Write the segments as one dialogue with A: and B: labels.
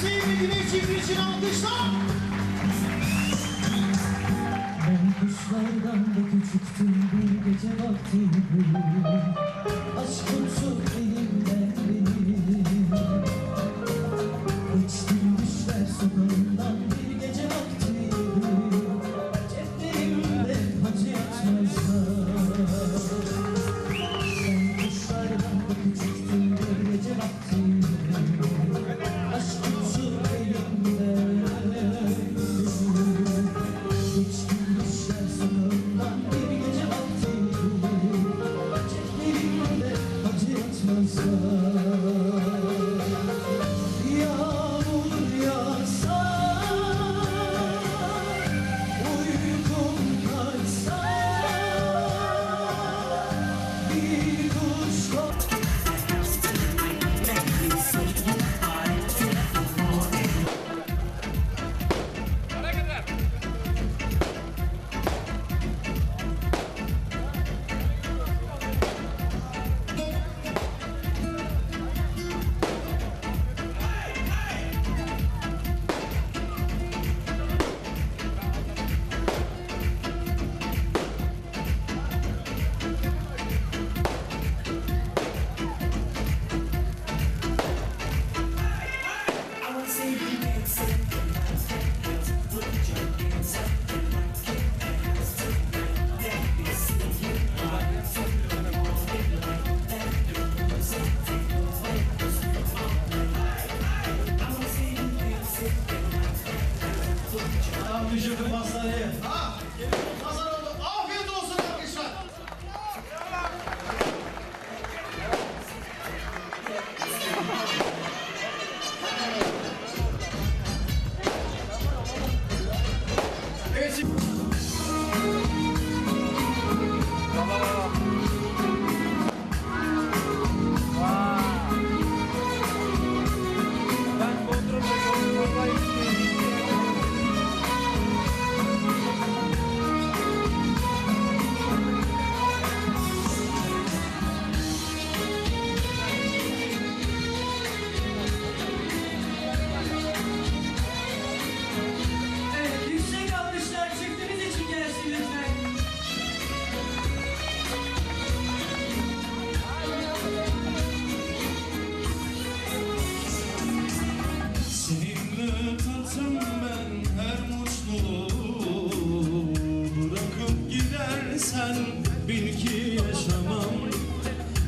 A: sevgili Güneş çifti.
B: Ben kuşlardan da küçüktüm bir gece vaktiydi Aşk tuttu elimden beni Geçtim düşler sokağından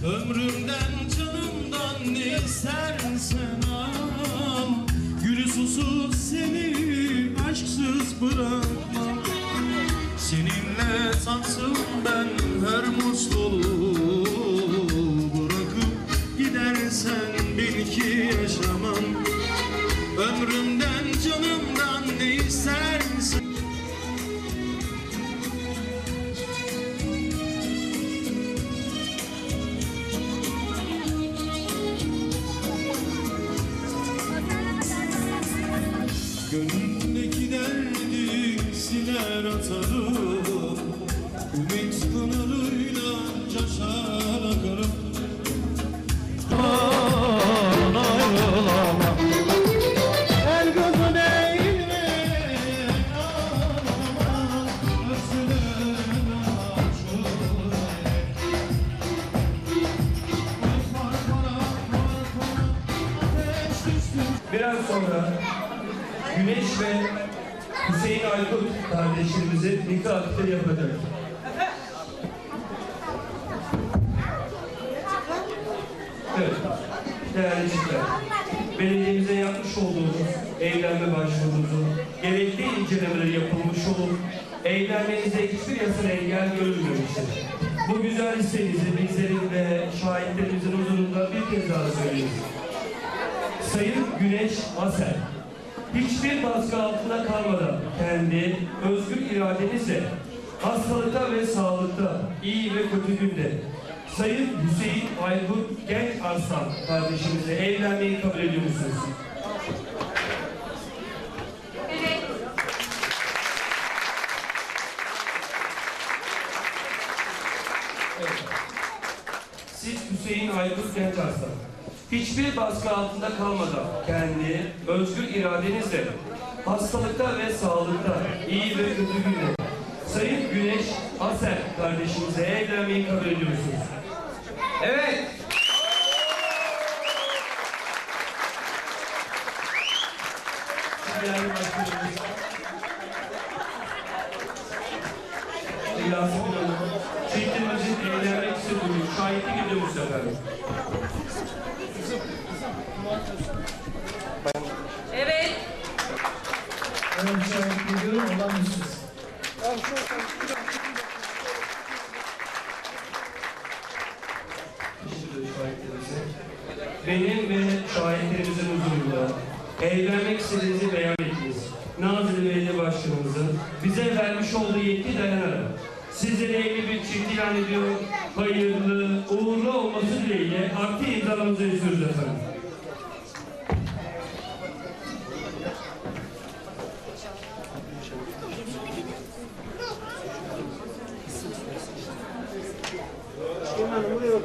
C: Ömrümden canımdan ne istersen al. Seni aşksız bırakmam. Seninle tatsam ben her mutluluğu
D: Biraz sonra Güneş ve Hüseyin Aykut kardeşlerimizi nikah akitleri yapacak. Evet, değerli çiftler. Belediyemize yapmış olduğumuz evlenme başvurunuzu, gerekli incelemeleri yapılmış olup, evlenmenize hiçbir yasal engel görülmemiştir. Bu güzel isteğinizi bizlerin ve şahitlerimizin huzurunda bir kez daha söyleyeyim. Sayın Güneş Asel, hiçbir baskı altında kalmadan kendi özgür iradenizle hastalıkta ve sağlıkta, iyi ve kötü günde Sayın Hüseyin Aykut Genç Arslan kardeşimizle evlenmeyi kabul ediyor musunuz? Evet. Siz Hüseyin Aykut Genç Arslan. Hiçbir baskı altında kalmadan kendi özgür iradenizle hastalıkta ve sağlıkta iyi ve kötü günde Sayın Güneş Aser kardeşimize evlenmeyi kabul ediyorsunuz. Evet. Yasemin Hanım, çiftimizin evlenmek istediğini şahitlik ediyormuş efendim. Benim ve şahitlerimizin huzurunda evlenmek istediğinizi beyan ettiniz. Nazilli Belediye Başkanımızın bize vermiş olduğu yetki dayanarak sizlere evli bir çift ilan ediyor, hayırlı, uğurlu olması dileğiyle akti imzalamızı istiyoruz efendim.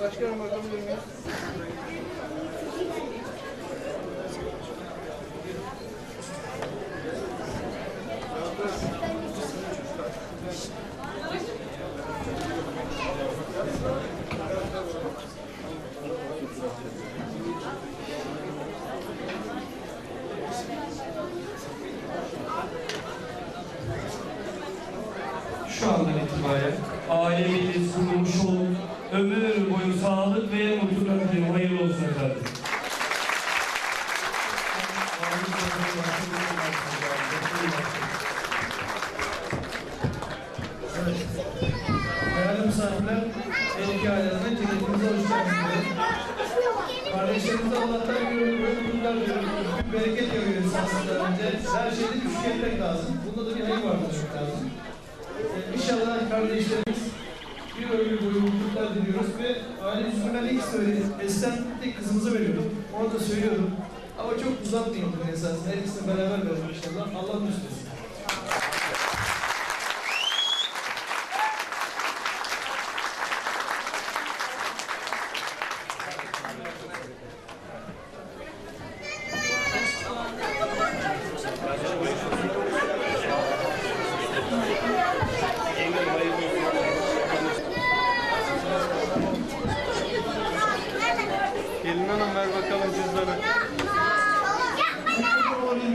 E: Başkanım bakabilir miyim?
D: Ailemiz kurulmuş olup ömür boyu sağlık ve mutluluk dilerim. Hayırlı olsun efendim.
A: Değerli misafirler, Melike ailelerine cennetimize hoş geldiniz. Kardeşlerimize Allah'tan bir ömür boyu mutluluklar diliyorum. Bir bereket görüyoruz aslında önce. Her şeyde düşük etmek lazım. Bunda da bir hayır vardır lazım. Ee, İnşallah kardeşlerimiz bir ömür boyu mutluluklar diliyoruz ve aile yüzünden ilk söyledim. Esen tek kızımızı veriyordum. Onu da söylüyorum. Ama çok uzatmayayım bunu esasında. Her ikisini beraber verelim inşallah. Allah